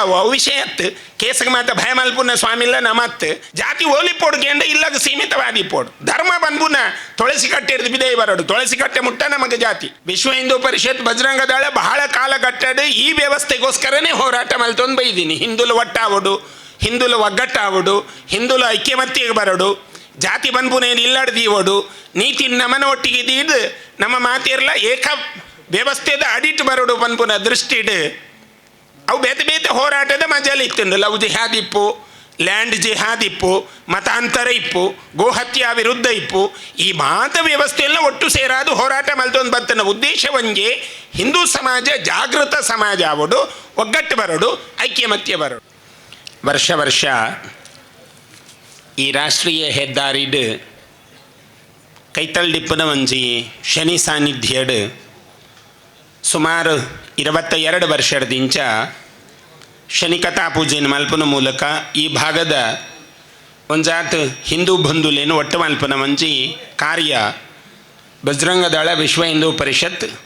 ಆವು, ಅವು ವಿಷಯ ಅತ್ತು ಕೇಸ್ಗೆ ಮಾತ ಭಯ ಮಲ್ಪುನ ಸ್ವಾಮಿಲ್ಲ ನಮತ್ ಜಾತಿ ಓಲಿ ಪೋಡ್ಕೆಂಡ ಇಲ್ಲದ ಸೀಮಿತವಾದಿ ಪೋಡ್. ಧರ್ಮ ಬಂದ್ಪುನ ತುಳಸಿ ಕಟ್ಟೆ ಹಿಡಿದು ಬಿದೈ ಬರೋಡು. ತುಳಸಿ ಕಟ್ಟೆ ಮುಟ್ಟ ನಮಗೆ ಜಾತಿ. ವಿಶ್ವ ಹಿಂದೂ ಪರಿಷತ್ ಬಜರಂಗ ದಳ ಬಹಳ ಕಾಲ ಕಟ್ಟಡು ಈ ವ್ಯವಸ್ಥೆಗೋಸ್ಕರನೇ ಹೋರಾಟ ಮಲ್ತೊಂದು ಬೈದೀನಿ. ಹಿಂದುಲು ಒಟ್ಟಾವಡು, ಹಿಂದುಲು ಒಗ್ಗಟ್ಟಾವಡು, ಹಿಂದುಲು ಐಕ್ಯಮತ್ಯಗೆ ಬರಡು. ಜಾತಿ ಬಂದ್ಪುನೇನು ಇವಡು ನೀತಿ ನಮನ ಒಟ್ಟಿಗೆ ಇದ್ದು ನಮ್ಮ ಮಾತಿರಲ್ಲ ಏಕ ವ್ಯವಸ್ಥೆದ ಅಡಿಟ್ ಬರಡು ಬನ್ಪುನ ದೃಷ್ಟಿಡ್. ಅವು ಬೇತೆ ಬೇತೆ ಹೋರಾಟದ ಮಜಲ್ ಇತ್ತು ಲವ್ ಜಿಹಾದ್ ಇಪ್ಪು, ಲ್ಯಾಂಡ್ ಜಿಹಾದ್ ಇಪ್ಪು, ಮತಾಂತರ ಇಪ್ಪು, ಗೋಹತ್ಯಾ ವಿರುದ್ಧ ಇಪ್ಪು, ಈ ಮಾತ ವ್ಯವಸ್ಥೆಯೆಲ್ಲ ಒಟ್ಟು ಸೇರಾದು ಹೋರಾಟ ಮಲ್ತೊಂದು ಬರ್ತನ ಉದ್ದೇಶವಂಗೆ ಹಿಂದೂ ಸಮಾಜ ಜಾಗೃತ ಸಮಾಜ ಆವಡು, ಒಗ್ಗಟ್ಟು ಬರೋಡು, ಐಕ್ಯಮತ್ಯ ಬರಡು. ವರ್ಷ ವರ್ಷ ಈ ರಾಷ್ಟ್ರೀಯ ಹೆದ್ದಾರಿಡ್ ಕೈತಲ್ ಡಿಪ್ಪನ ಒಂಜಿ ಶನಿ ಸಾನ್ನಿಧ್ಯಡ್ ಸುಮಾರು ಇರವತ್ತ ಎರಡು ವರ್ಷದಿಂಚ ಶನಿಕಥಾ ಪೂಜೆಯನ್ನು ಮಲ್ಪನ ಮೂಲಕ ಈ ಭಾಗದ ಒಂಜಾತ್ ಹಿಂದೂ ಬಂಧುಲೇನು ಒಟ್ಟು ಮಲ್ಪನ ಒಂಜಿ ಕಾರ್ಯ ಬಜರಂಗದಳ ವಿಶ್ವ ಹಿಂದೂ ಪರಿಷತ್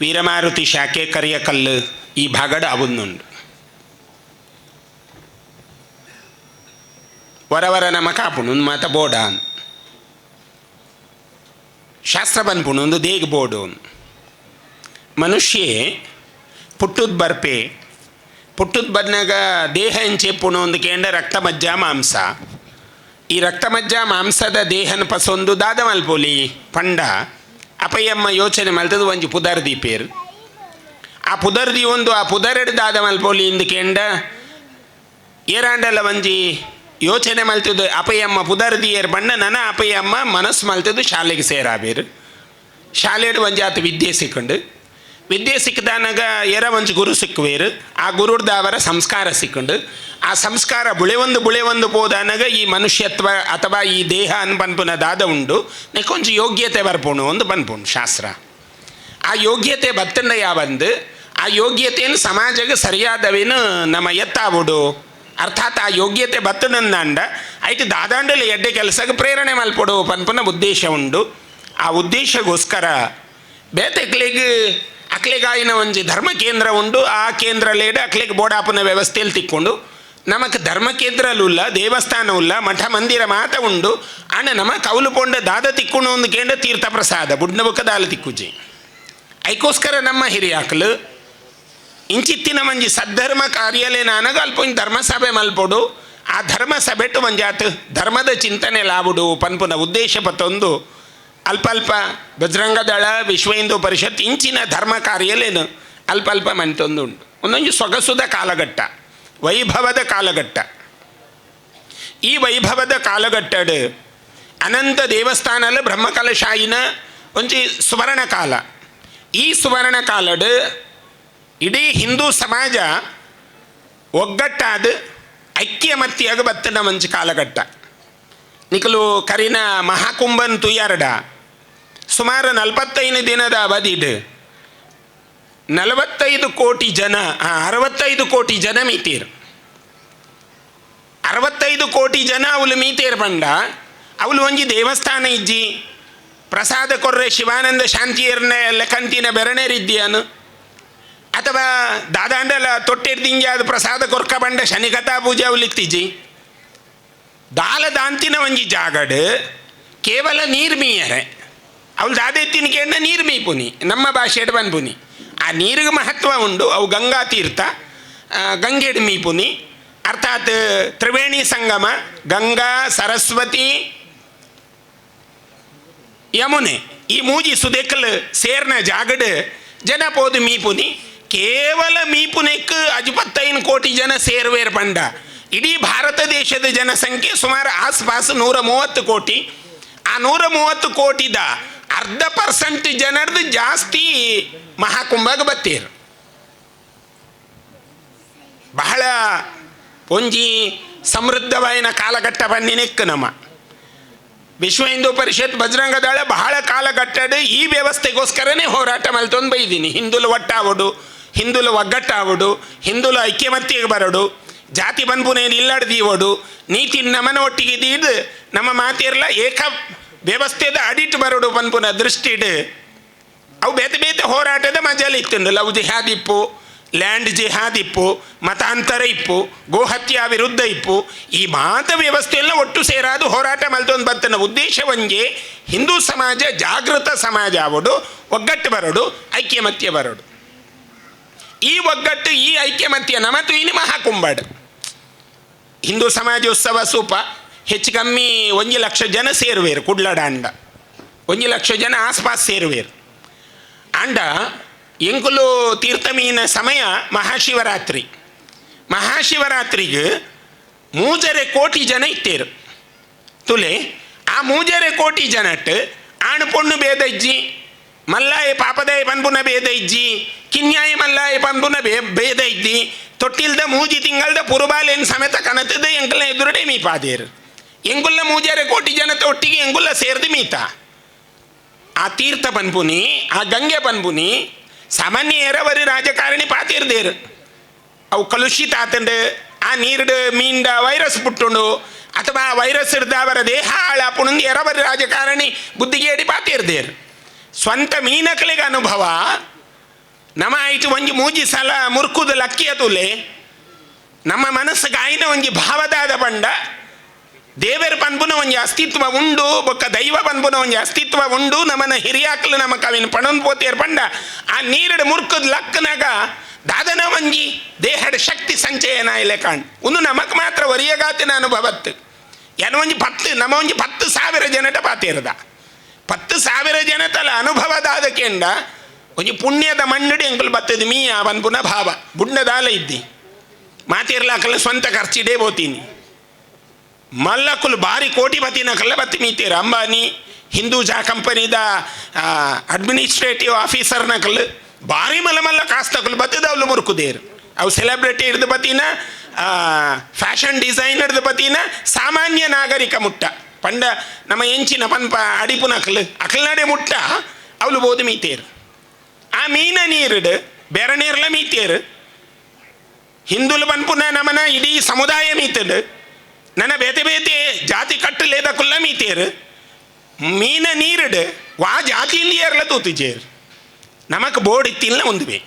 ವೀರಮಾರುತಿ ಶಾಖೆ ಕರಿಯಕಲ್ಲು ಈ ಭಾಗಡ ಅವುನ್ನುಂಡು ವರವರ ನಮ ಕಾಪುಣು ಮಾತ ಬೋಡಾನ್. ಶಾಸ್ತ್ರ ಬಂದ್ಪುಣು ದೇಗ್ ಬೋಡು ಮನುಷ್ಯೆ ಪುಟ್ಟುದ್ ಬರ್ಪೆ ಪುಟ್ಟುದ್ ಬಂದಾಗ ದೇಹ ಎಂಚೆಪ್ಪುಣು ಒಂದು ಕೇಂದ್ರ ರಕ್ತ ಮಜ್ಜ ಮಾಂಸ ಈ ರಕ್ತ ಮಜ್ಜ ಮಾಂಸದ ದೇಹನ ಪಸೊಂದು ದಾದ ಮಲ್ಪೊಲಿ ಪಂಡ ಅಪಯ್ಯಮ್ಮ ಯೋಚನೆ ಮಲ್ತದು ಒಂಜಿ ಪುದರ್ದಿ ಪೇರು ಆ ಪುದರ್ದಿ ಒಂದು ಆ ಪುದರೆಡ್ ದಾದ ಮಲ್ಪೊಲಿ ಇಂದು ಕೇಂಡ ಏರಾಂಡಲ ಒಂಜಿ ಯೋಚನೆ ಮಲ್ತಿದ್ದು ಅಪಯ್ಯಮ್ಮ ಪುದರ್ದಿಯರ್ ಬಣ್ಣ ನನ್ನ ಅಪಯ್ಯಮ್ಮ ಮನಸ್ಸು ಮಲ್ತಿದ್ದು ಶಾಲೆಗೆ ಸೇರಾಬೇರು ಶಾಲೆಡ್ ಒಂಜಿ ಆತ ವಿದ್ಯೆ ಸಿಕ್ಕಂಡು ವಿದ್ಯೆ ಸಿಕ್ಕದಾನಾಗ ಎರ ಒಂಜಿ ಗುರು ಸಿಕ್ಕುವೇರು ಆ ಗುರುಡ್ದ ಅವರ ಸಂಸ್ಕಾರ ಸಿಕ್ಕುಂಡು. ಆ ಸಂಸ್ಕಾರ ಬುಳೆವೊಂದು ಬುಳೆವೊಂದು ಪೋದಾನಾಗ ಈ ಮನುಷ್ಯತ್ವ ಅಥವಾ ಈ ದೇಹ ಅನ್ ಪನ್ಪುನ ದಾದ ಉಂಡು. ನೆಕ್ಕೊಂಜಿ ಯೋಗ್ಯತೆ ಬರ್ಪುಣು ಒಂದು ಪನ್ಪುಣು ಶಾಸ್ತ್ರ. ಆ ಯೋಗ್ಯತೆ ಬತ್ತಂಡ ಯಾವಂದು? ಆ ಯೋಗ್ಯತೆಯನ್ನು ಸಮಾಜಕ್ಕೆ ಸರಿಯಾದವೇನು ನಮ್ಮ ಎತ್ತಾವುಡು? ಅರ್ಥಾತ್ ಆ ಯೋಗ್ಯತೆ ಬತ್ತನಂದಾಂಡ ಐಟು ದಾದಾಂಡಲ್ಲಿ ಎಡ್ಡೆ ಕೆಲಸಕ್ಕೆ ಪ್ರೇರಣೆ ಮಲ್ಪಡು ಪನ್ಪುನ ಉದ್ದೇಶ ಉಂಡು. ಆ ಉದ್ದೇಶಗೋಸ್ಕರ ಬೇತೆಕ್ಲಿಗೆ ಅಕ್ಲೆಗಾಯಿನ ಒಂಜಿ ಧರ್ಮ ಕೇಂದ್ರ ಉಂಡು ಆ ಕೇಂದ್ರಲೇಡ ಅಕ್ಲೆಗೆ ಬೋಡಾಪನ ವ್ಯವಸ್ಥೆಯಲ್ಲಿ ತಿಕ್ಕೊಂಡು. ನಮಕ್ ಧರ್ಮ ಕೇಂದ್ರಲುಲ್ಲ ದೇವಸ್ಥಾನ ಉಲ್ಲ ಮಠ, ಮಂದಿರ ಮಾತ ಉಂಡು ಅಣ್ಣ, ನಮ ಕೌಲು ಪೊಂಡ ದಾದ ತಿಕ್ಕೊಂಡು ಒಂದು ಕೇಂದ್ರ ತೀರ್ಥ ಪ್ರಸಾದ ಬುಡ್ನ ದಾಲ ತಿಕ್ಕುಜಿ. ಐಕೋಸ್ಕರ ನಮ್ಮ ಹಿರಿಯಾಕಲು ಇಂಚಿತ್ತಿನ ಮಂಜಿ ಸದ್ಧರ್ಮ ಕಾರ್ಯಾಲಯ ನನಗ ಅಲ್ಪೊಂಜಿ ಧರ್ಮಸಭೆ ಮಲ್ಪೊಡು. ಆ ಧರ್ಮ ಸಭೆಟ್ಟು ಮಂಜಾತ್ ಧರ್ಮದ ಚಿಂತನೆ ಲಾಬುಡು ಪನ್ಪುನ ಉದ್ದೇಶ ಪತ್ತೊಂದು. ಅಲ್ಪ ಅಲ್ಪ ಬಜರಂಗ ದಳ, ವಿಶ್ವ ಹಿಂದೂ ಪರಿಷತ್, ಇಂಚಿನ ಧರ್ಮ ಕಾರ್ಯಲೇನು? ಅಲ್ಪ ಅಲ್ಪ ಮಂತೊಂದು ಉಂಟು ಒಂದೊಂದು ಸೊಗಸುದ ಕಾಲಘಟ್ಟ, ವೈಭವದ ಕಾಲಘಟ್ಟ. ಈ ವೈಭವದ ಕಾಲಘಟ್ಟಡ್ ಅನಂತ ದೇವಸ್ಥಾನಲ, ಬ್ರಹ್ಮಕಲಶಾಯಿನ ಒಂಜಿ ಸುವರ್ಣ ಕಾಲ ಈ ಸುವರ್ಣ ಕಾಲಡ್ ಇಡೀ ಹಿಂದೂ ಸಮಾಜ ಒಗ್ಗಟ್ಟಾದ ಐಕ್ಯಮತ್ಯಾಗ ಬತ್ತಿನ ಒಂಜಿ ಕಾಲಘಟ್ಟ. ನಿಕಲು ಕರಿನ ಮಹಾಕುಂಭನ್ ತುಯ್ಯಾರಡ. ಸುಮಾರು ನಲವತ್ತೈದು ದಿನದ ಅವಧಿ ಇದೆ. ನಲವತ್ತೈದು ಕೋಟಿ ಜನ ಅರವತ್ತೈದು ಕೋಟಿ ಜನ ಮೀತೀರ್ ಅರವತ್ತೈದು ಕೋಟಿ ಜನ ಅವಳು ಮೀತೀರ್ ಬಂಡ ಅವಳು ಒಂಜಿ ದೇವಸ್ಥಾನ ಇಜ್ಜಿ. ಪ್ರಸಾದ ಕೊರ್ರೆ ಶಿವಾನಂದ ಶಾಂತಿಯರ್ನ ಲೆಕ್ಕಂತಿನ ಬೆರಣೇರಿದ್ದೀಯನು ಅಥವಾ ದಾದಾಂಡಲ ತೊಟ್ಟಿರ್ದಿಂಗೆ ಅದು ಪ್ರಸಾದ ಕೊರ್ಕ ಬಂಡ ಶನಿಕಥಾ ಪೂಜೆ ಅವಲಿತ್ತಿಜಿ ದಾಲದಾಂತಿನ ಒಂಜಿ ಜಾಗಡ್ ಕೇವಲ ನೀರು ಮೀಯರೆ ಅವಳು ದಾದೆತ್ತಿನ ಕೇಂದ್ರ ನೀರು ಮೀಪುನಿ ನಮ್ಮ ಭಾಷೆಡ್ ಬನ್ಪುನಿ ಆ ನೀರಿಗೆ ಮಹತ್ವ ಉಂಡು, ಅವು ಗಂಗಾ ತೀರ್ಥ ಗಂಗೆಡ್ ಮೀಪುನಿ ಅರ್ಥಾತ್ ತ್ರಿವೇಣಿ ಸಂಗಮ, ಗಂಗಾ, ಸರಸ್ವತಿ, ಯಮುನೆ, ಈ ಮೂಜಿ ಸುದೆಕ್ಕಲ್ ಸೇರ್ನ ಜಾಗಡ್ ಜನ ಪೋದು ಮೀಪುನಿ ಕೇವಲ ಮೀಪುನೆಕ್ ಅಜಿಪತ್ತೈನ್ ಕೋಟಿ ಜನ ಸೇರ್ವೇರ್ ಪಂಡ. ಇಡೀ ಭಾರತ ದೇಶದ ಜನಸಂಖ್ಯೆ ಸುಮಾರು ಆಸ್ಪಾಸ್ ನೂರ ಮೂವತ್ತು ಕೋಟಿ. ಆ ನೂರ ಮೂವತ್ತು ಕೋಟಿದ ಅರ್ಧ ಪರ್ಸೆಂಟ್ ಜನರದು ಜಾಸ್ತಿ ಮಹಾಕುಂಭಕ್ಕೆ ಬತ್ತೀರು. ಬಹಳ ಪುಂಜಿ ಸಮೃದ್ಧವಾಯಿನ ಕಾಲಘಟ್ಟ ಬನ್ನಿನೆಕ್ ನಮ್ಮ. ವಿಶ್ವ ಹಿಂದೂ ಪರಿಷತ್ ಬಜರಂಗದಳ ಬಹಳ ಕಾಲಘಟ್ಟದ ಈ ವ್ಯವಸ್ಥೆಗೋಸ್ಕರನೇ ಹೋರಾಟ ಮಲ್ತೊಂದು ಬೈದೀನಿ ಹಿಂದುಲು ಒಟ್ಟಾವಡು, ಹಿಂದುಲು ಒಗ್ಗಟ್ಟಾವಡು, ಹಿಂದುಲು ಐಕ್ಯಮತ್ಯಗೆ ಬರಡು, ಜಾತಿ ಬಂದ್ಬುನೇನು ಇಲ್ಲಡ್ದೀವಡು, ನೀತಿ ನಮನ ಒಟ್ಟಿಗೆ ನಮ್ಮ ಮಾತಿರಲ್ಲ ಏಕ ವ್ಯವಸ್ಥೆದ ಅಡಿಟ್ ಬರಡು ಪನ್ಪುನ ದೃಷ್ಟಿಡ್. ಅವು ಬೇತೆ ಬೇತೆ ಹೋರಾಟದ ಮಜಲ್ ಇತ್ತುಂಡು ಲವ್ ಜಿಹಾದ್ ಇಪ್ಪು ಲ್ಯಾಂಡ್ ಜಿಹಾದ್ ಇಪ್ಪು ಮತಾಂತರ ಇಪ್ಪು, ಗೋಹತ್ಯಾ ವಿರುದ್ಧ ಇಪ್ಪು. ಈ ಮಾತ ವ್ಯವಸ್ಥೆಯೆಲ್ಲ ಒಟ್ಟು ಸೇರಾದು ಹೋರಾಟ ಮಲ್ತೊಂದು ಬರ್ತನ ಉದ್ದೇಶ ಒಂಜೆ. ಹಿಂದೂ ಸಮಾಜ ಜಾಗೃತ ಸಮಾಜ ಆವಡು, ಒಗ್ಗಟ್ಟು ಬರೋಡು, ಐಕ್ಯಮತ್ಯ ಬರಡು. ಈ ಒಗ್ಗಟ್ಟು, ಈ ಐಕ್ಯಮತ್ಯ ನಮತು ಇನಿ ಮಹಾಕುಂಬಾಡು ಹಿಂದೂ ಸಮಾಜ ಉತ್ಸವ ಸೂಪ. ಹೆಚ್ಚು ಕಮ್ಮಿ ಒಂದು ಲಕ್ಷ ಜನ ಸೇರುವೇರು, ಕುಡ್ಲಡ ಅಂಡ. ಒಂದು ಲಕ್ಷ ಜನ ಆಸ್ಪಾಸ್ ಸೇರುವೇರು. ಅಂಡ, ಎಂಕುಲು ತೀರ್ಥಮೀನ ಸಮಯ ಮಹಾಶಿವರಾತ್ರಿ. ಮಹಾಶಿವರಾತ್ರಿಗೆ ಮೂಜರೆ ಕೋಟಿ ಜನ ಇತ್ತೇರು. ತುಲೆ, ಆ ಮೂಜರೆ ಕೋಟಿ ಜನಟ್ ಆಣ್ ಪೊಣ್ಣು ಬೇದಜ್ಜಿ ಮಲ್ಲಾಯ ಪಾಪದಾಯ ಪನ್ಪುನ ಬೇದಜ್ಜಿ ಕಿನ್ಯಾಯ ಮಲ್ಲಾಯ ಪನ್ಪುನ ಬೇ ಬೇದಜ್ಜಿ ತೊಟ್ಟಿಲ್ದ ಮೂಜಿ ತಿಂಗಳದ ಪುರುಬಾಲೇನ್ ಸಮೇತ ಕಣತದ ಎಂಕಲ ಎದುರುಡೆ ಮೀಪಾದೇರು. ಎಂಗುಲ್ಲ ಮೂಜಾರೆ ಕೋಟಿ ಜನತೆ ಒಟ್ಟಿಗೆ ಎಂಗುಲ್ಲ ಸೇರ್ದು ಮೀತ. ಆ ತೀರ್ಥ ಪನ್ಪುನಿ, ಆ ಗಂಗೆ ಪನ್ಪುನಿ ಸಾಮಾನ್ಯ ಎರವರಿ ರಾಜಕಾರಣಿ ಪಾತಿರ್ದೇರು. ಅವು ಕಲುಷಿತ ಆತಂಡು ಆ ನೀರ್ಡು ಮೀಂಡ ವೈರಸ್ ಪುಟ್ಟುಂಡು, ಅಥವಾ ವೈರಸ್ ಹಿಡ್ದು ಅವರ ದೇಹ ಹಾಳಾಪುಣಂದು ಎರವರಿ ರಾಜಕಾರಣಿ ಬುದ್ಧಿಗೇಡಿ ಪಾತಿರ್ದೇರು. ಸ್ವಂತ ಮೀನಕಲಿಗೆ ಅನುಭವ, ನಮ ಆಯ್ತು ಒಂಜಿ ಮೂಜಿ ಸಲ ಮುರ್ಕುದು ಲಕ್ಕಿಯ ತುಲೆ, ನಮ್ಮ ಮನಸ್ಸಿಗೆ ಆಯ್ನ ಒಂಜಿ ಭಾವದಾದ ಬಂಡ ದೇವರ ಪನ್ಪುನ ಒಂಜಿ ಅಸ್ತಿತ್ವ ಉಂಡು, ಬೊಕ್ಕ ದೈವ ಪನ್ಪುನ ಒಂಜಿ ಅಸ್ತಿತ್ವ ಉಂಡು ನಮ್ಮನ್ನ ಹಿರಿಯಾಕ್ಲು ನಮ್ಮ ಅವಿನ ಪಣನ್ ಪೋತೇರ್ ಪಂಡ, ಆ ನೀರಡು ಮುರ್ಕದ ಲಕ್ಕನಾಗ ದಾದನ ಒಂಜಿ ದೇಹದ ಶಕ್ತಿ ಸಂಚಯನ ಇಲೆ ಕಾಣ್. ಒಂದು ನಮಕ್ ಮಾತ್ರ ಒರಿಯಗಾತಿನ ಅನುಭವತ್ತು. ಏನೋ ಒಂಜಿ ಪತ್ತು ನಮ್ಮ ಒಂಜಿ ಪತ್ತು ಸಾವಿರ ಜನಟ ಪಾತೇರದ. ಪತ್ತು ಸಾವಿರ ಜನತಲ ಅನುಭವದಾದ ಕೆಂಡ, ಒಂಜಿ ಪುಣ್ಯದ ಮಣ್ಣುಡಿ ಎಂಕುಲು ಬತ್ತದ ಮೀ ಆ ಪನ್ಪುನ ಭಾವ. ಬುಣ್ಣದಾಲ ಇದ್ದಿ. ಮಾತಿರ್ಲಾಕಲ್ಲ ಸ್ವಂತ ಖರ್ಚಿಡೇ ಬೋತೀನಿ ಮಲ್ಲಕ್ಕುಲು ಭಾರಿ ಕೋಟಿಪತಿನಕಲ್ಲ ಬತ್ತಿ ಮೀತೀರ ಅಂಬಾನಿ ಹಿಂದೂಜಾ ಕಂಪನಿದ ಅಡ್ಮಿನಿಸ್ಟ್ರೇಟಿವ್ ಆಫೀಸರ್ನಕಲ್ ಭಾರಿ ಮಲ್ಲ ಮಲ್ಲ ಕಾಸ್ತಕಲು ಬತ್ತದ ಅವ್ಲು ಮುರುಕುದೇರು. ಅವು ಸೆಲೆಬ್ರಿಟಿ ಹಿಡ್ದು ಬತ್ತಿನ ಫ್ಯಾಷನ್ ಡಿಸೈನ್ ಹಿಡ್ದು ಬತ್ತಿನ ಸಾಮಾನ್ಯ ನಾಗರಿಕ ಮುಟ್ಟ. ಪಂಡ ನಮ್ಮ ಎಂಚಿನ ಪನ್ಪ ಅಡಿಪುನಕಲ್ ಅಕಲ್ನಡೆ ಮುಟ್ಟ ಅವಳು ಬೋದು ಮೀತೇರು. ಆ ಮೀನ ನೀರು ಬೇರೆ ನೀರ್ಲ ಮೀತೇರು. ಹಿಂದುಲು ಪನ್ಪುನ ನಮನ ಇಡೀ ಸಮುದಾಯ ಮೀತಡು. ನನ್ನ ಬೇತೆ ಬೇತೆ ಜಾತಿ ಕಟ್ಟು ಲೇದ ಕುಲ್ಲ ಮೀತೇರು ಮೀನ ನೀರುಡು, ವಾ ಜಾತಿಯಲ್ಲಿ ಏರ್ಲ ತೂತಿಜೇರು. ನಮಕ್ ಬೋರ್ಡ್ ಇತ್ತಿಲ್ಲ ಒಂದುವೆ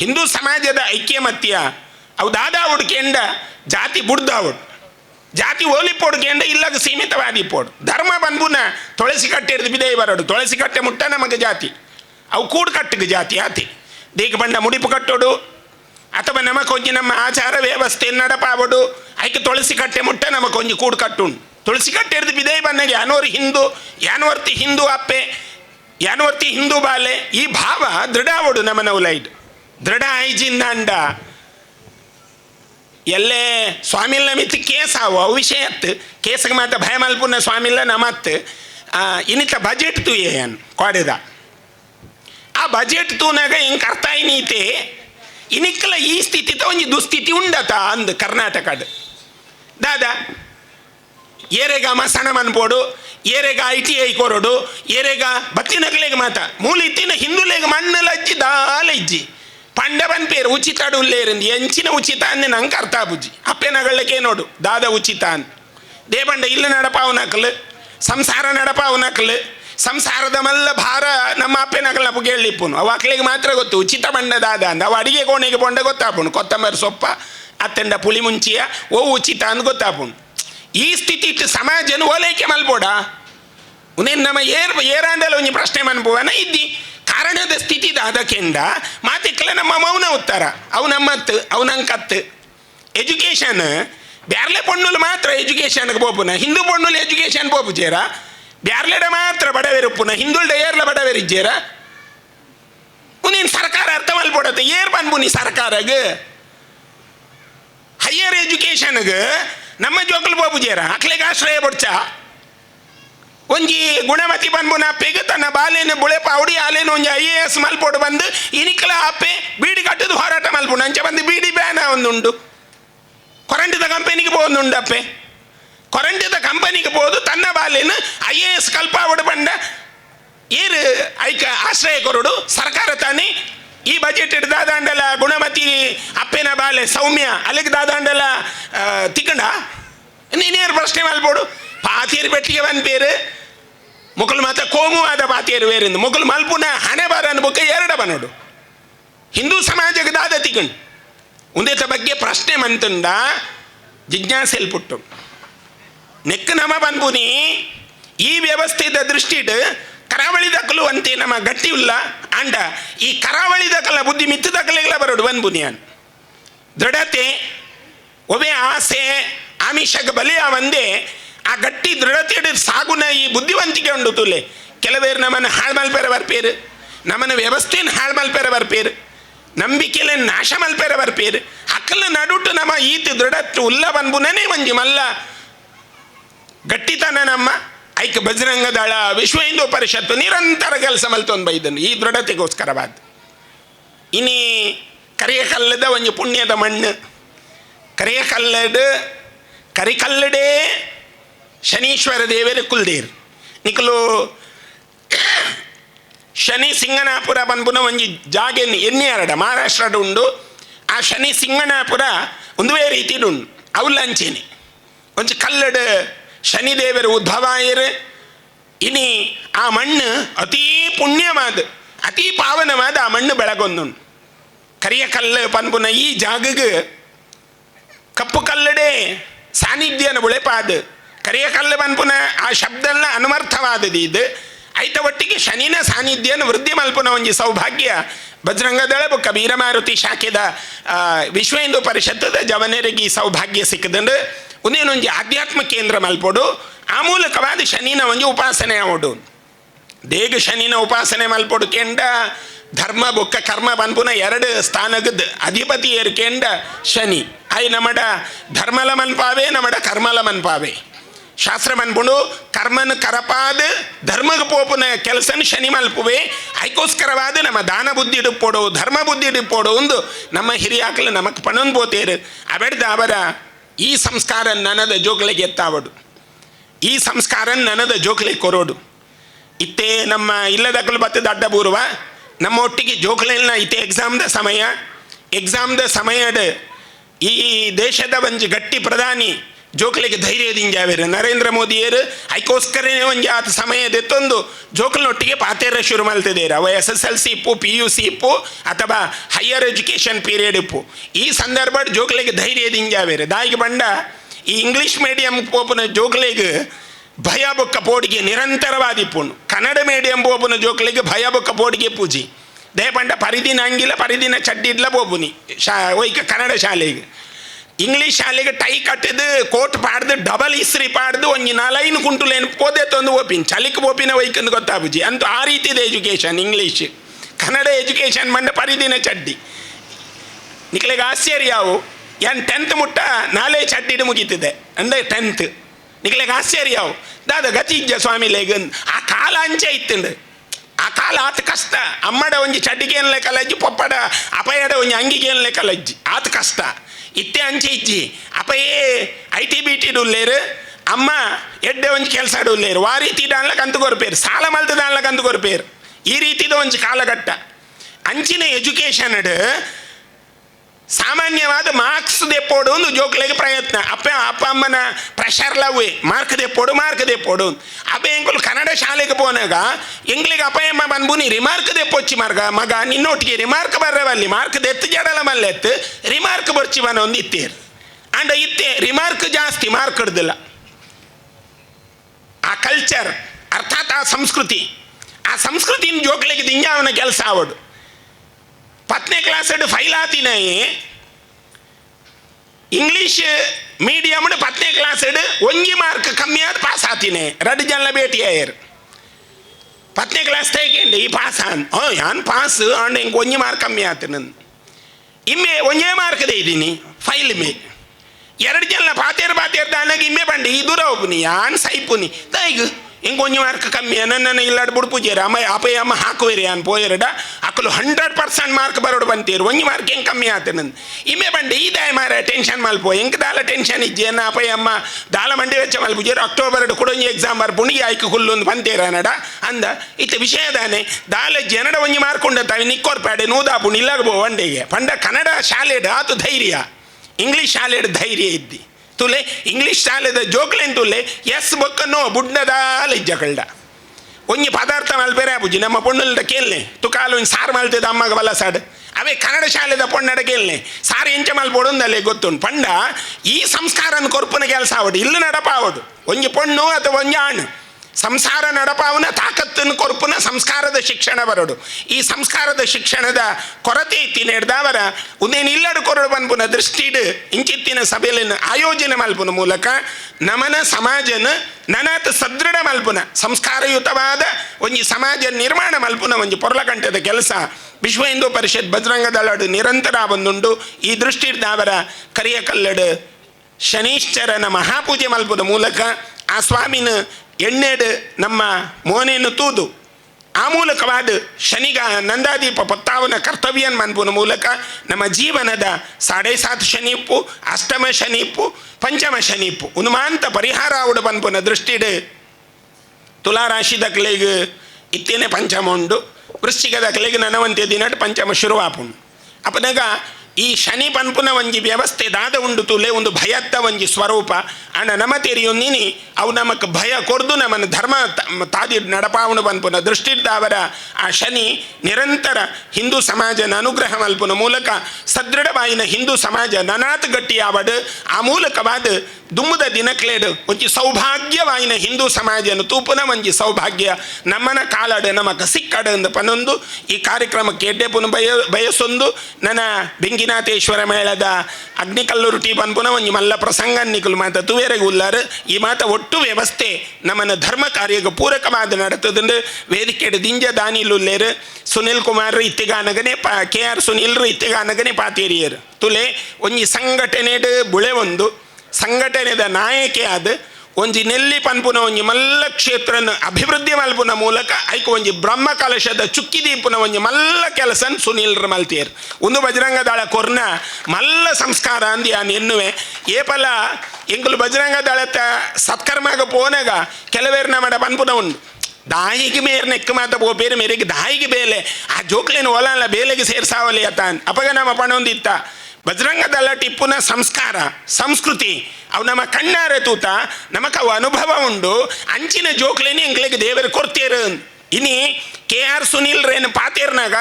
ಹಿಂದೂ ಸಮಾಜದ ಐಕ್ಯಮತ್ಯ ಅವು ದಾದಾ ಹುಡ್ಕೆಂಡ ಜಾತಿ ಬುಡ್ದಾವುಡ್ ಜಾತಿ ಓಲಿ ಪೋಡ್ಕೆಂಡ ಇಲ್ಲಾಗ ಸೀಮಿತವಾದಿ ಪೋಡ್. ಧರ್ಮ ಬಂದ್ಬುನ ತುಳಸಿ ಕಟ್ಟೆ ಹಿಡಿದು ಬಿದೈ ಬರೋಡು. ತುಳಸಿ ಕಟ್ಟೆ ಮುಟ್ಟ ನಮಗೆ ಜಾತಿ. ಅವು ಕೂಡ್ ಕಟ್ಟಿಗೆ ಜಾತಿ ಆತಿ. ದೇಗ ಬಂಡ ಮುಡಿಪು ಕಟ್ಟೋಡು ಅಥವಾ ನಮಕೊಂಜಿ ನಮ್ಮ ಆಚಾರ ವ್ಯವಸ್ಥೆ ನಡಪಾವಡು. ಐಕೆ ತುಳಸಿ ಕಟ್ಟೆ ಮುಟ್ಟ ಕೊಂಚ ಕೂಡು ಕಟ್ಟುಂಡು ತುಳಸಿ ಕಟ್ಟೆ ಹಿಡಿದು ಬಿದೈ ಬನ್ನಗೆ ಯಾನೋರು ಹಿಂದೂ, ಯಾನವರ್ತಿ ಹಿಂದೂ ಅಪ್ಪೆ, ಯಾನವರ್ತಿ ಹಿಂದೂ ಬಾಲೆ. ಈ ಭಾವ ದೃಢಾವಡು ನಮ್ಮ ನೌಲೈಡ್ ದೃಢ ಐಜಿನ್ ಅಂಡ ಎಲ್ಲೇ ಸ್ವಾಮಿಲ್ಲ ಮಿತ್ ಕೇಸ್ ಆವು ಅವು ವಿಷಯ ಅತ್ತು. ಕೇಸಗೆ ಮಾತ ಭಯ ಮಲ್ಪುನ ಸ್ವಾಮಿಲ್ಲ ನಮತ್ ಇನ್ನಿತ ಬಜೆಟ್ ತು ಏನ್ ಕೊಡೆದ ಆ ಬಜೆಟ್ ತೂನಾಗ ಹೆಂಗೆ ಕರ್ತಾಯಿ ನೀತೆ ಇನಿಕ್ಕಲ ಈ ಸ್ಥಿತಿ ಒಂಜಿ ದುಸ್ಥಿತಿ ಉಂಡತ ಅಂದ್ ಕರ್ನಾಟಕದ. ದಾದ ಏರೆಗ ಮಸಣ ಮನ್ಪೋಡು ಏರೆಗ ಐ ಟಿ ಐ ಕೊರೋಡು, ಏರೆಗ ಬತ್ತಿನಕ್ಲೆಗ್ ಮಾತ ಮೂಲ ಇತ್ತಿನ ಹಿಂದುಲೆಗ್ ಮಣ್ಣಲ ಅಜ್ಜಿ ದಾಲ ಇಜ್ಜಿ. ಪಂಡ ಪನ್ಪೇರು ಉಚಿತ ಉಲ್ಲೇರಿಂದು ಎಂಚಿನ ಉಚಿತ ಅಂದೆ ನಂಗೆ ಅರ್ಥ ಬುಜ್ಜಿ ಅಪ್ಪೆನಗಳಕ್ಕೆ ನೋಡು, ದಾದ ಉಚಿತ ದೇ ದೇಪಂಡ ಇಲ್ಲ ನಡಪಾವು ನಕಲು, ಸಂಸಾರ ನಡಪಾವು ನಕಲು. ಸಂಸಾರದ ಮಲ್ಲ ಭಾರ ನಮ್ಮ ಅಪ್ಪೆನಕಲ್ನ ಪುಗೇಳಿಪ್ಪುನು ಅವ ಅಕ್ಲಿಗೆ ಮಾತ್ರ ಗೊತ್ತು, ಉಚಿತ ಬಣ್ಣದಾದ ದಾದ ಅಂದ. ಅವ ಅಡಿಗೆ ಕೋಣೆಗೆ ಬೊಂಡ ಗೊತ್ತಾಪುನು. ಕೊತ್ತಂಬರಿ ಸೊಪ್ಪ ಅತ್ತೆಂಡ ಪುಲಿ ಮುಂಚಿಯ, ಓ ಉಚಿತ ಅಂದ್ ಗೊತ್ತಾಪುನು. ಈ ಸ್ಥಿತಿ ಇಟ್ಟು ಸಮಾಜನ ಓಲೈಕೆ ಮಲ್ಬೋಡ? ಉನೇನು ನಮ್ಮ ಏರ್, ಏರಾಂಡಲ ಒಂಜಿ ಪ್ರಶ್ನೆ ಮನ್ಪುವನ ಇದ್ದಿ. ಕಾರಣದ ಸ್ಥಿತಿ ಅದಕ್ಕೆಂದ ಮಾತಿಕ್ಕಲ ನಮ್ಮ ಮೌನ ಉತ್ತರ. ಅವು ನಮ್ಮತ್ತು, ಅವು ನಂಕತ್ತು. ಎಜುಕೇಷನ್ ಬ್ಯಾರ್ಲೆ ಪೊಣ್ಣುಲು ಮಾತ್ರ ಎಜುಕೇಷನ್ಗೆ ಪೋಪುನ. ಹಿಂದೂ ಪೊಣ್ಣುಲು ಎಜುಕೇಷನ್ ಪೋಪು ಜೇರ. ಬ್ಯಾರ್ಲೆಡ ಮಾತ್ರ ಬಡವೇರು, ಪುನಃ ಹಿಂದುಳ್ಡ ಏರ್ಲ ಬಡವೇರಿಜ್ಜೇರ ಉನಿನ್ ಸರ್ಕಾರ ಅರ್ಥ ಮಲ್ಪೊಡತ್ತೆ ಏರ್ ಪನ್ಪುನಿ ಸರ್ಕಾರಗೆ? ಹೈಯರ್ ಎಜುಕೇಷನ್ಗೆ ನಮ್ಮ ಜೋಕುಲು ಪೋಪು ಜೇರ ಅಕ್ಲೆಗೆ ಆಶ್ರಯ ಬೊಡ್ಚ ಒಂಜಿ ಗುಣಮತಿ ಪನ್ಪುನ ಅಪ್ಪೆಗೆ ತನ್ನ ಬಾಲೇನ ಬುಳೆಪ, ಅವಡಿ ಆಲೇನು ಒಂಜಿ ಐ ಎ ಎಸ್ ಮಲ್ಪೋಡು ಬಂದು, ಇನಿಕಲ ಅಪ್ಪೆ ಬೀಡಿ ಕಟ್ಟದು ಹೋರಾಟ ಮಲ್ಪುಂಡು, ಅಂಚೆ ಬಂದು ಬೀಡಿ ಬ್ಯಾನ ಒಂದುಂಡು. ಕೊರಂಟಿದ ಕಂಪೆನಿಗೆ ಅಪ್ಪೆ. ತನ್ನ ಬಾಲೇನು ಐ ಎ ಎಸ್ ಕಲ್ಪಾವಡು ಬಂಡ ಏರು ಐಕ ಆಶ್ರಯ ಕೊರಡು ಸರ್ಕಾರ ತಾನೇ ಈ ಬಜೆಟ್ ದಾದಾಂಡಲ ಗುಣಮತಿ ಅಪ್ಪೆನ ಬಾಲೆ, ಸೌಮ್ಯ, ಅಲ್ಲಿಗೆ ದಾದಾಂಡಲ ತಿಕ್ಕಂಡ? ನೀನೇರು ಪ್ರಶ್ನೆ ಮಲ್ಬೋಡು ಪಾತಿಯರು ಬೆಟ್ಟಿಗೆ ಬಂದ ಬೇರೆ ಮುಕುಲು ಮಾತ ಕೋಮುವಾದ ಪಾತಿಯರು ಬೇರೆ ಮುಕುಲು ಮಲ್ಪುನ ಹಣೆ ಬಾರ ಅನ್ಬೇಕು ಎರಡ ಬನೋಡು. ಹಿಂದೂ ಸಮಾಜಕ್ಕೆ ದಾದ ತಿಕ್ಕಂಡು. ಉಂದೇತ ಬಗ್ಗೆ ಪ್ರಶ್ನೆ ಮಂತುಂಡ ಜಿಜ್ಞಾಸೆಯಲ್ಲಿ ಪುಟ್ಟು. ನೆಕ್ ನಮ ಬಂದ್ಬುನಿ ಈ ವ್ಯವಸ್ಥೆದ ದೃಷ್ಟಿಡ್ ಕರಾವಳಿ ದಕ್ಕಲು ಅಂತೆ ನಮ್ಮ ಗಟ್ಟಿ ಉಲ್ಲ ಅಂಡ ಈ ಕರಾವಳಿ ದಕ್ಕಲ ಬುದ್ಧಿ ಮಿತ್ತು ದಕ್ಕಲೆಲ್ಲ ಬರೋಡು ಬಂದ್ಬುನಿ ಅನ್ ದೃಢತೆ ಒಮ್ಮೆ ಆಸೆ ಆಮಿಷಕ್ಕೆ ಬಲಿಯ ಒಂದೇ, ಆ ಗಟ್ಟಿ ದೃಢತೆ ಸಾಗುನ ಈ ಬುದ್ಧಿವಂತಿಕೆ ಉಂಡು ತುಲೆ. ಕೆಲವೇರು ನಮ್ಮನ್ನು ಹಾಳು ಮಲ್ಪೇರ ಬರ್ಪೇರು ನಮ್ಮನ್ನು ವ್ಯವಸ್ಥೆಯನ್ನು ಹಾಳು ಮಲ್ಪೇರ ಬರ್ಪೇರು, ನಂಬಿಕೆಲೆ ನಾಶ ಮಲ್ಪೇರ ಬರ್ಪೇರು ಹಕ್ಕಲ ನಡುಟು ನಮ್ಮ ಈತ ದೃಢತ್ತು ಉಲ್ಲ ಬಂದ್ಬುನೇ ಒಂಜಿ ಮಲ್ಲ ಗಟ್ಟಿತನ ನಮ್ಮ ಐಕ್ ಬಜರಂಗ ದಳ ವಿಶ್ವ ಹಿಂದೂ ಪರಿಷತ್ತು, ನಿರಂತರ ಕೆಲಸ ಮಲ್ತೊಂದು ಬೈದನು. ಈ ದೃಢತೆಗೋಸ್ಕರವಾದ. ಇನಿ ಕರಿಯಕಲ್ಲದ ಕಲ್ಲದ ಒಂಜಿ ಪುಣ್ಯದ ಮಣ್ಣು. ಕರಿಯ ಕಲ್ಲಡ್ ಕರಿಕಲ್ಲಡೇ ಶನೀಶ್ವರ ದೇವರ ಕುಲ್ದೇರ್. ನಿಕಲು ಶನಿ ಸಿಂಗನಾಪುರ ಬಂದ್ಬುನ ಒಂಜಿ ಜಾಗ ಎನ್ನಿ ಎರಡ ಮಹಾರಾಷ್ಟ್ರಡ್ ಉಂಡು. ಆ ಶನಿ ಸಿಂಗನಾಪುರ ಒಂದುವೇ ರೀತಿ ಉಂಡು ಅವಲಂಚೇನೆ ಒಂಜಿ ಕಲ್ಲಡ್ ಶನಿದೇವರ ಉದ್ಭವ ಆಯರು ಇನಿ ಆ ಮಣ್ಣು ಅತೀ ಪುಣ್ಯವಾದ ಅತೀ ಪಾವನವಾದ ಆ ಮಣ್ಣು ಬೆಳಗೊಂದು ಕರಿಯ ಕಲ್ಲು ಪನ್ಪುನ ಈ ಜಾಗಗೆ ಕಪ್ಪು ಕಲ್ಲಡೆ ಸಾನ್ನಿಧ್ಯನ ಉಳೆಪಾದ. ಕರಿಯ ಕಲ್ಲು ಪನ್ಪುನ ಆ ಶಬ್ದನ ಅನ್ವರ್ಥವಾದದ್ದು ಇದು. ಐತ ಒಟ್ಟಿಗೆ ಶನಿನ ಸಾನ್ನಿಧ್ಯನ ವೃದ್ಧಿ ಮಲ್ಪುನ ಒಂಜಿ ಸೌಭಾಗ್ಯ. ಬಜರಂಗದಳ ಬೊಕ್ಕ ವೀರಮಾರುತಿ ಶಾಖೆದ ಆ, ವಿಶ್ವ ಹಿಂದೂ ಪರಿಷತ್ತದ ಜವನರಿಗೆ ಈ ಸೌಭಾಗ್ಯ ಸಿಕ್ಕದಂಡು ಒಂದೇನೊಂಜಿ ಆಧ್ಯಾತ್ಮ ಕೇಂದ್ರ ಮಲ್ಪೊಡು, ಆ ಮೂಲಕವಾದ ಶನಿನ ಒಂಜಿ ಉಪಾಸನೆ ಆವಡು. ದೇಗ ಶನಿನ ಉಪಾಸನೆ ಮಲ್ಪೊಡು ಕೆಂಡ, ಧರ್ಮ ಬೊಕ್ಕ ಕರ್ಮ ಪನ್ಪುನ ಎರಡು ಸ್ಥಾನಗದ್ ಅಧಿಪತಿ ಏರ್ಕೆಂಡ ಶನಿ. ಐ ನಮಡ ಧರ್ಮಲ ಮನ್ಪಾವೆ ನಮಡ ಕರ್ಮಲ ಮನ್ಪಾವೆ ಶಾಸ್ತ್ರ ಮನ್ಪುಂಡು ಕರ್ಮನ ಕರಪಾದ ಧರ್ಮಗ ಪೋಪುನ ಕೆಲಸನ ಶನಿ ಮಲ್ಪುವೆ, ಐಕೋಸ್ಕರವಾದ ನಮ್ಮ ದಾನ ಬುದ್ಧಿ ಇಡುಪೋಡು ಧರ್ಮ ಬುದ್ಧಿ ಇಡುಪೋಡು ಒಂದು ನಮ್ಮ ಹಿರಿಯಾಕಲು ನಮಕ್ ಪಣನ್ ಬೋತೇರು ಅವೆಡ್ದ ಅವರ ಈ ಸಂಸ್ಕಾರ ನನದ ಜೋಗ್ಲಿಗೆ ಎತ್ತಾವಡು. ಈ ಸಂಸ್ಕಾರ ನನದ ಜೋಕ್ಲೆ ಕೊರೋಡು. ಇತ್ತೇ ನಮ್ಮ ಇಲ್ಲದಕ್ಕಲು ಬತ್ತದ ಅಡ್ಡ ಬೂರುವ, ನಮ್ಮ ಒಟ್ಟಿಗೆ ಜೋಕ್ಲೆಲ್ನ ಇತ್ತೆ ಎಕ್ಸಾಮ್ದ ಸಮಯ ಎಕ್ಸಾಮ್ದ ಸಮಯದ ಈ ದೇಶದ ಒಂಜಿ ಗಟ್ಟಿ ಪ್ರಧಾನಿ ಜೋಕ್ಲೆಗೆ ಧೈರ್ಯದಿಂಜಾವೇರು ನರೇಂದ್ರ ಮೋದಿಯರು ಐಕೋಸ್ಕರನೇ ಒಂಜಿ ಆತ ಸಮಯದೆತ್ತೊಂದು ಜೋಕ್ಲನೊಟ್ಟಿಗೆ ಪಾತೇರ ಶುರು ಮಲ್ತಿದ್ದೇರು ಅವ ಎಸ್ ಎಸ್ ಎಲ್ ಸಿ ಇಪ್ಪು, ಪಿ ಯು ಸಿ ಇಪ್ಪು, ಅಥವಾ ಹೈಯರ್ ಎಜುಕೇಷನ್ ಪೀರಿಯಡ್ ಇಪ್ಪು. ಈ ಸಂದರ್ಭ ಧೈರ್ಯದಿಂದ ಧೈರ್ಯದಿಂಜಾವೇರು ದಾಯಿಗೆ ಬಂಡ ಈ ಇಂಗ್ಲೀಷ್ ಮೀಡಿಯಂ ಪೋಪುನ ಜೋಕ್ಲಿಗೆ ಭಯ ಬೊಕ್ಕ ಪೋಡಿಗೆ ನಿರಂತರವಾದಿ ಪುಣ್ಣು ಕನ್ನಡ ಮೀಡಿಯಂ ಪೋಪುನ ಜೋಕ್ಲಿಗೆ ಭಯ ಬೊಕ್ಕ ಪೋಡಿಗೆ ಪೂಜಿ. ದಯಪಂಡ ಪರಿದಿನ ಹಂಗಿಲ್ಲ ಪರಿದಿನ ಚಡ್ಡಿಡ್ಲ ಪೋಪುನಿ ಶಾ ಒಯ್ಕ ಕನ್ನಡ ಶಾಲೆಗೆ. ಇಂಗ್ಲೀಷ್ ಶಾಲೆಗೆ ಟೈ ಕಟ್ಟಿದ್ದು, ಕೋಟ್ ಪಾಡ್ದು ಡಬಲ್ ಇಸ್ರಿ ಪಾಡ್ದು ಒಂಜಿ ನಾಲೈನು ಕುಂಟುಲೇನು ಪೋದೆ ತಂದು ಓಪಿನ ಚಲಿಕ್ ಓಪಿನ ವೈಕಂದು ಗೊತ್ತಾಪುಜಿ ಅಂತೂ ಆ ರೀತಿದ ಎಜುಕೇಷನ್ ಇಂಗ್ಲೀಷ್ ಕನ್ನಡ ಎಜುಕೇಷನ್ ಮಂಡ ಪರಿದಿನ ಚಡ್ಡಿ. ನಿಕ್ಲೆಗೆ ಆಶ್ಚರ್ಯಾವು ಏನು ಟೆಂತ್ ಮುಟ್ಟ, ನಾಳೆ ಚಟ್ಟಿಡು ಮುಗೀತಿದೆ. ಅಂದರೆ ಟೆಂತ್ ನಿಕ್ಲೆಗೆ ಆಶ್ಚರ್ಯಾವು ದಾದ ಗತಿಜ್ಜ ಸ್ವಾಮಿ ಲೇಗನ್, ಆ ಕಾಲ ಅಂಚೆ ಇತ್ತಂಡು ಆ ಕಾಲ ಆತ ಕಷ್ಟ. ಅಮ್ಮಡ ಒಂಜಿ ಚಡ್ಡಿಗೆ ಏನ್ ಲೆಕ್ಕಲಜ್ಜಿ ಪಪ್ಪಡ ಅಪಯಡ ಒಂಜಿ ಅಂಗಿಗೆ ಏನ್ ಲೆಕ್ಕಲಜ್ಜಿ ಆತ ಕಷ್ಟ. ಇತ್ತೆ ಅಂಚೆ ಇಜ್ಜಿ ಅಪಯೇ ಐ ಟಿ ಬಿ ಟಿ ಡುಲ್ಲೇರು ಅಮ್ಮ ಎಡ್ಡೆ ಒಂಜಿ ಕೆಲಸ ಡುಲ್ಲೇರು ಆ ರೀತಿ ದಾನ್ಲಕ್ ಅಂತು ಕೊರ್ಪೇರು ಸಾಲ ಮಲ್ತ ದಾನ್ಲಕ್ ಅಂತು ಕೊರ್ಪೇರು ಈ ರೀತಿದ ಒಂಜಿ ಕಾಲಘಟ್ಟ ಅಂಚಿನ ಎಜುಕೇಷನ್ ಸಾಮಾನ್ಯವಾದ ಮಾರ್ಕ್ಸ್ ದೆಪ್ಪೋಡು ಒಂದು ಜೋಕ್ಲೆಗೆ ಪ್ರಯತ್ನ. ಅಪ್ಪ ಅಪ್ಪ ಅಮ್ಮನ ಪ್ರೆಷರ್ ಲವ್ ಮಾರ್ಕ್ ದೆಪ್ಪೋಡು ಮಾರ್ಕ್ ದೆಪ್ಪೋಡು ಅಪ್ಪ ಎಂಕುಲು ಕನ್ನಡ ಶಾಲೆಗೆ ಪೋನಾಗ ಎಂಗ್ಲಿಗೆ ಅಪ್ಪ, ಅಮ್ಮ ಬಂದ್ಬುನಿ ರಿಮಾರ್ಕ್ ದೆಪ್ಪೊಚ್ಚಿ ಮಾರ್ಗ. ಮಗ, ನಿನ್ನೊಟ್ಟಿಗೆ ರಿಮಾರ್ಕ್ ಬರ್ರವಲ್ಲಿ ಮಾರ್ಕ್ ದೆತ್ತು ಜಡಲ ಮಲ್ಲೆತ್ ರಿಮಾರ್ಕ್ ಬರ್ಚಿ ಬನ ಒಂದು ಇತ್ತೇರು ಅಂಡ ಇತ್ತೆ ರಿಮಾರ್ಕ್ ಜಾಸ್ತಿ ಮಾರ್ಕ್ ಹಿಡ್ದಿಲ್ಲ ಆ ಕಲ್ಚರ್ ಅರ್ಥಾತ್ ಆ ಸಂಸ್ಕೃತಿ. ಆ ಸಂಸ್ಕೃತಿನ ಜೋಕ್ಲೆಗೆ ದಿಂಜಾವನ ಕೆಲಸ ಆವಡು ಪತ್ತನೇ ಕ್ಲಾಸ್ ಫೈಲ್ ಆತಿನಾಯಿ ಇಂಗ್ಲೀಷ್ ಮೀಡಿಯಮ್ ಪತ್ತನೇ ಕ್ಲಾಸ್ ಒಂಜಿ ಮಾರ್ಕ್ ಕಮ್ಮಿ ಆದ ಪಾಸ್ ಆತಿನೇ ರಡ್ ಜನ ಭೇಟಿ ಆಯರ್ ಪತ್ತನೇ ಕ್ಲಾಸ್ ತೆಗೆಂಡು ಈ ಪಾಸ್ ಆನ್ ಓ ಯಾನ್ ಪಾಸ್ ಅಂಡ್ ಹಿಂಗೆ ಒಂಜಿ ಮಾರ್ಕ್ ಕಮ್ಮಿ ಆತು ನನ್ ಇಮ್ಮೆ ಒಂಜೇ ಮಾರ್ಕ್ ಇದ್ದೀನಿ ಫೈಲ್ ಮೇ ಎರಡು ಜನ ಪಾತೇರ್ ಪಾತೇರ್ ದಾನಾಗ ಇಮ್ಮೆ ಬಂಡಿ ಈ ದೂರ ಒಬ್ಬನಿ ಯಾನ್ ಸೈಪುನಿ ತೈಗ್ ಹಿಂಗೆ ಒಂಜಿ ಮಾರ್ಕ್ ಕಮ್ಮಿ ನನ್ನ ಇಲ್ಲಾಡ್ ಬುಡ್ಪುಜೇರ ಅಮ್ಮ ಅಪಯ ಅಮ್ಮ ಹಾಕುವೇರಿ ಅನ್ ಪೋಯರಡ ಅಕ್ಕಲು ಹಂಡ್ರೆಡ್ ಪರ್ಸೆಂಟ್ ಮಾರ್ಕ್ ಬರೋಡು ಬಂತೀರು. ಒಂಜಿ ಮಾರ್ಕ್ ಹೆಂಗೆ ಕಮ್ಮಿ ಆತ ಇಮೆ ಬಂಡೆ ದಯ ಮಾರ ಟೆನ್ಷನ್ ಮಲ್ಪೋ ಹೆಂಗೆ ದಾಲ ಟೆನ್ಷನ್ ಇಜ್ಜಿ? ಅಪ್ಪಯ್ಯ ಅಮ್ಮ? ದಾಲ ಮಂಡಿ ವೆಚ್ಚ ಮಲ್ಪುಜೇರು ಅಕ್ಟೋಬರ್ ಕುಡೊಂಜಿ ಎಕ್ಸಾಮ್ ಬರ್. ಪುಣಿಗೆ ಆಯ್ಕೆ ಹುಲ್ಲು ಒಂದು ಬಂತೇರ ನಡ? ಅಂದ, ಇತ್ತ ವಿಷಯದಾನೆ ದಾಲ ಜನಡ ಒಂಜಿ ಮಾರ್ಕ್ ಉಂಡತಾವೆ ನಿಕ್ಕೋರ್ ಪ್ಯಾಡೆ ಪುಣಿ ಇಲ್ಲಾಗ ಬೋ ಒಂಡೆಗೆ. ಪಂಡ ಕನ್ನಡ ಶಾಲೆಡ್ ಆತು ಧೈರ್ಯ. ಇಂಗ್ಲೀಷ್ ಶಾಲೆಡ್ ಧೈರ್ಯ ಇದ್ದಿ. ತುಲೆ ಇಂಗ್ಲೀಷ್ ಶಾಲೆದ ಜೋಕ್ಲೆನ್ ತುಲೆ, ಎಸ್ ಬೊಕ್ಕ ನೋ ಬುಡ್ನದಾಲ ಇಜ್ಜಕಳ್ಡ ಒಂಜಿ ಪದಾರ್ಥ ಮಲ್ಪೇರೆ ಆಪುಜಿ. ನಮ್ಮ ಪೊಣ್ಣಲ್ದ ಕೇಳ್ನೆ ತುಕಾಲು ಒಂಜಿ ಸಾರು ಮಲ್ತಿದ ಅಮ್ಮಗ ಬಲ್ಲ ಸಾಡ್ ಅವೇ ಕನ್ನಡ ಶಾಲೆದ ಪೊಣ್ಣಡಗೆಲ್ನೆ ಸಾರು ಎಂಚ ಮಲ್ಪೊಡೊಂದಲ್ಲೇ ಗೊತ್ತುಂಡು ಪಂಡ ಈ ಸಂಸ್ಕಾರನ ಕೊರ್ಪುನ ಕೆಲಸ ಆವಡು ಇಲ್ಲಿ ನಡಪಾವಡು ಒಂಜಿ ಪೊಣ್ಣು ಅಥವಾ ಒಂಜಿ ಆಣು. ಸಂಸಾರ ನಡಪಾವನ ತಾಕತ್ತನ್ನು ಕೊರ್ಪುನ ಸಂಸ್ಕಾರದ ಶಿಕ್ಷಣ ಬರಡು ಈ ಸಂಸ್ಕಾರದ ಶಿಕ್ಷಣದ ಕೊರತೆ ಇತ್ತಿ ನಡೆದವರ ಉದೇನು ಇಲ್ಲಡು ಕೊರಡು ಪನ್ಪುನ ದೃಷ್ಟಿಡು ಇಂಚಿತ್ತಿನ ಸಭೆಯನ್ನು ಆಯೋಜನೆ ಮಲ್ಪುನ ಮೂಲಕ ನಮನ ಸಮಾಜನ ನನತ್ ಸದೃಢ ಮಲ್ಪುನ, ಸಂಸ್ಕಾರಯುತವಾದ ಒಂಜಿ ಸಮಾಜ ನಿರ್ಮಾಣ ಮಲ್ಪುನ ಒಂಜಿ ಪೊರ್ಲಕಂಠದ ಕೆಲಸ. ವಿಶ್ವ ಹಿಂದೂ ಪರಿಷತ್ ಬಜರಂಗ ದಳಡು ನಿರಂತರ ಬಂದುಂಡು ಈ ದೃಷ್ಟಿಡ್ದವರ ಕರಿಯ ಕಲ್ಲಡು ಶನೀಶ್ಚರನ ಮಹಾಪೂಜೆ ಮಲ್ಪುದ ಮೂಲಕ ಆ ಸ್ವಾಮಿನ ಎಣ್ಣೆಡು ನಮ್ಮ ಮೋನೆಯನ್ನು ತೂದು. ಆ ಮೂಲಕವಾದ ಶನಿಗ ನಂದಾದೀಪ ಪತ್ತಾವನ ಕರ್ತವ್ಯನ್ ಮನ್ಪುನ ಮೂಲಕ ನಮ್ಮ ಜೀವನದ ಸಾಡೆ ಸಾತ್ ಶನಿಪ್ಪು, ಅಷ್ಟಮ ಶನಿಪ್ಪು, ಪಂಚಮ ಶನಿಪ್ಪು ಉನ್ಮಾಂತ ಪರಿಹಾರ ಅವಡು ಪನ್ಪುನ ದೃಷ್ಟಿಡು ತುಲಾರಾಶಿದ ಕಲೆಗ್ ಇತ್ತೇನೆ ಪಂಚಮ ಉಂಡು ವೃಶ್ಚಿಕದ ಕಲೆಗ್ ನನವಂತೆ ದಿನಟ್ ಪಂಚಮ ಶುರುವಾಪುಂಡು. ಅಪನಾಗ ಈ ಶನಿ ಪನ್ಪುನ ಒಂಜಿ ವ್ಯವಸ್ಥೆ ದಾದ ಉಂಡು ತುಲೆ ಒಂದು ಭಯತ್ತ ಒಂಜಿ ಸ್ವರೂಪ. ಅಣ ನಮ ತೆರಿಯೊಂದಿನಿ ಅವು ನಮಕ್ ಭಯ ಕೊರ್ದು ನಮನ ಧರ್ಮ ತಾದಿ ನಡಪಾವಣು ಪನ್ಪುನ ದೃಷ್ಟಿಡ್ದ ಅವರ ಆ ಶನಿ ನಿರಂತರ ಹಿಂದೂ ಸಮಾಜನ ಅನುಗ್ರಹ ಮಲ್ಪುನ ಮೂಲಕ ಸದೃಢವಾಯಿನ ಹಿಂದೂ ಸಮಾಜ ನನಾತ್ ಗಟ್ಟಿಯಾವಡು, ಆ ಮೂಲಕವಾದ ದುಮ್ಮದ ದಿನಕ್ಲೇಡು ಒಂಜಿ ಸೌಭಾಗ್ಯವಾಯಿನ ಹಿಂದೂ ಸಮಾಜನ ತೂಪುನ ಒಂಜಿ ಸೌಭಾಗ್ಯ ನಮ್ಮನ ಕಾಲಡು ನಮಕ ಸಿಕ್ಕಡು ಪನೊಂದು. ಈ ಕಾರ್ಯಕ್ರಮಕ್ಕೆ ಎಡ್ಡೆ ಪುನ ಬಯ, ಬಯಸೊಂದು. ನನ್ನ ಬೆಂಗಿನಾಥೇಶ್ವರ ಮೇಳದ ಅಗ್ನಿಕಲ್ಲೂರು ಟೀ ಪನ್ಪುನ ಒಂಜಿ ಮಲ್ಲ ಪ್ರಸಂಗನ್ನಿಕುಲು ಮಾತ ತುವೇರೆಗೆ ಉಲ್ಲಾರು, ಈ ಮಾತ ಒಟ್ಟು ವ್ಯವಸ್ಥೆ ನಮ್ಮನ ಧರ್ಮ ಕಾರ್ಯಕ್ಕೆ ಪೂರಕವಾದ ನಡೆತದಂಡು ವೇದಿಕೆಡು ದಿಂಜ ದಾನಿಲುಲ್ಲೇರು ಸುನಿಲ್ ಕುಮಾರ್ ಇತ್ತಿಗಾನಗನೆ ಪಾ, ಕೆ ಆರ್ ಸುನಿಲ್ರು ಇತ್ತಿಗಾನಗನೆ ಪಾತೇರಿಯರು. ತುಲೆ, ಒಂಜಿ ಸಂಘಟನೆಡು ಬುಳೆ ಒಂದು, ಸಂಘಟನೆದ ನಾಯಕಿ ಆದ ಒಂಜಿ ನೆಲ್ಲಿ ಪನ್ಪುನ, ಒಂಜಿ ಮಲ್ಲ ಕ್ಷೇತ್ರನ ಅಭಿವೃದ್ಧಿ ಮಲ್ಪುನ ಮೂಲಕ, ಐಕ ಒಂಜಿ ಬ್ರಹ್ಮ ಕಲಶದ ಚುಕ್ಕಿ ದೀಪುನ ಒಂಜಿ ಮಲ್ಲ ಕೆಲಸನ್ ಸುನೀಲ್ರ ಮಲ್ತಿಯರ್ ಒಂದು ಬಜರಂಗ ದಳ ಕೊರ್ನ ಮಲ್ಲ ಸಂಸ್ಕಾರ ಅಂದಿ ಆ ಎನ್ನುವೆ ಏಪಲ ಎಂಕುಲು ಬಜರಂಗ ದಳತ ಸತ್ಕರ್ಮಾಗ ಪೋನಾಗ ಕೆಲವೇರ್ನ ಮಾಡ ಪನ್ಪುನ ಉಂಡು. ದಾಯಿಗೆ ಮೇರ್ ನೆಕ್ಕ ಮಾತ ಪೋ ಮೇರೆಗೆ ದಾಯಿಗೆ ಬೇಲೆ. ಆ ಜೋಕ್ಲೇನು ಒಲಲ್ಲ ಬೇಲೆಗೆ ಸೇರ್ಸಾವಲಿ ಅತಾನ್ ಅಪಗ ನಮ್ಮ ಪಣೊಂದಿತ್ತ. ಬಜರಂಗ ದಳ ಟಿಪ್ಪುನ ಸಂಸ್ಕಾರ, ಸಂಸ್ಕೃತಿ, ಅವು ನಮ್ಮ ಕಣ್ಣಾರೆ ತೂತ ನಮಕ್ ಅವು ಅನುಭವ ಉಂಡು. ಅಂಚಿನ ಜೋಕ್ಲೇನೆ ಎಂಕ್ಲೆಗೆ ದೇವರು ಕೊರ್ತೇರು ಇನಿ ಕೆ ಆರ್ ಸುನೀಲ್ ರೇನು ಪಾತೇರ್ನಾಗ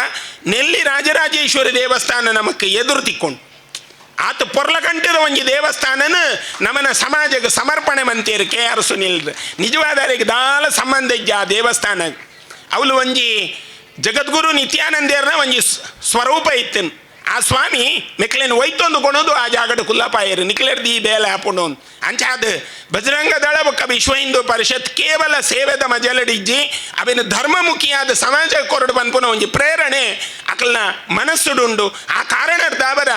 ನೆಲ್ಲಿ ರಾಜರಾಜೇಶ್ವರಿ ದೇವಸ್ಥಾನ ನಮಕ್ ಎದುರು ತಿಕ್ಕೊಂಡು. ಆತ ಪೊರ್ಲಕಂಠದ ಒಂಜಿ ದೇವಸ್ಥಾನನ ನಮನ ಸಮಾಜಕ್ಕೆ ಸಮರ್ಪಣೆ ಮಂತೇರು ಕೆ ಆರ್ ಸುನಿಲ್ ನಿಜವಾದರಿಗೆ ದಾಲ ಸಂಬಂಧ ಇಜ್ಜ ಆ ದೇವಸ್ಥಾನ ಅವಳು ಒಂಜಿ ಜಗದ್ಗುರು ನಿತ್ಯಾನಂದೇರ್ನ ಒಂಜಿ ಸ್ವರೂಪ ಇತ್ತನ್. ಆ ಸ್ವಾಮಿ ಮಿಕ್ಲೇನು ಒಯ್ತೊಂದು ಕೊಣೋದು ಆ ಜಾಗಡ ಕುಲ್ಲಪಾಯರು. ನಿಕ್ಲೆರ್ದಿ ಬೇಲೆ ಹಾಪುಂಡು ಅಂಚಾದ ಬಜರಂಗ ದಳ ಬೊಕ್ಕ ವಿಶ್ವ ಹಿಂದೂ ಪರಿಷತ್ ಕೇವಲ ಸೇವೆದ ಮಜಲಡಿಜ್ಜಿ, ಅವಿನ ಧರ್ಮಮುಖಿಯಾದ ಸಮಾಜ ಕೊರಡು ಪನ್ಪುನ ಒಂಜಿ ಪ್ರೇರಣೆ. ಅಕಲ್ನ ಮನಸ್ಸುಡುಂಡು. ಆ ಕಾರಣದ ಅವರ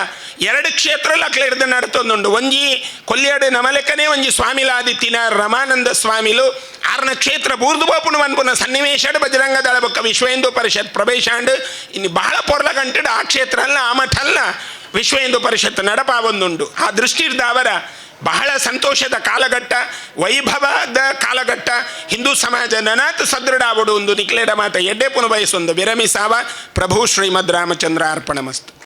ಎರಡು ಕ್ಷೇತ್ರದಲ್ಲಿ ಅಕ್ಲ ಹಿಡ್ದು ನಡ್ತೊಂದುಂಡು. ಒಂಜಿ ಕೊಲ್ಯಾಡು ನಮಲೆಕ್ಕನೇ ಒಂಜಿ ಸ್ವಾಮಿಲಾದಿತ್ತಿನ ರಮಾನಂದ ಸ್ವಾಮಿಲು ಆರ್ನ ಕ್ಷೇತ್ರ ಬೂರ್ದು ಬಾಪುನು ಅನ್ಪುನ ಸನ್ನಿವೇಶಡ್ ಬಜರಂಗ ದಳ ಬೊಕ್ಕ ವಿಶ್ವ ಹಿಂದೂ ಪರಿಷತ್ ಪ್ರವೇಶಾಂಡ್. ಇನ್ನು ಬಹಳ ಪೊರ್ಲ ಗಂಟೆಡ್ ಆ ಕ್ಷೇತ್ರ ಅಲ್ಲ ಆ ಮಠ ಅಲ್ಲ ವಿಶ್ವ ಹಿಂದೂ ಪರಿಷತ್ ನಡಪ ಒಂದುಂಡು ಆ ದೃಷ್ಟಿ ಇರ್ದ ಅವರ ಬಹಳ ಸಂತೋಷದ ಕಾಲಘಟ್ಟ, ವೈಭವದ ಕಾಲಘಟ್ಟ. ಹಿಂದೂ ಸಮಾಜ ನನಾತ್ ಸದೃಢ ಆವಡು ಒಂದು ನಿಕ್ಲೇಡ ಮಾತ. ಎಡ್ಡೆ ಪುನಃ ಬಯಸೊಂದು ವಿರಮಿಸಾವ ಪ್ರಭು ಶ್ರೀಮದ್ ರಾಮಚಂದ್ರ ಅರ್ಪಣಮಸ್ತು.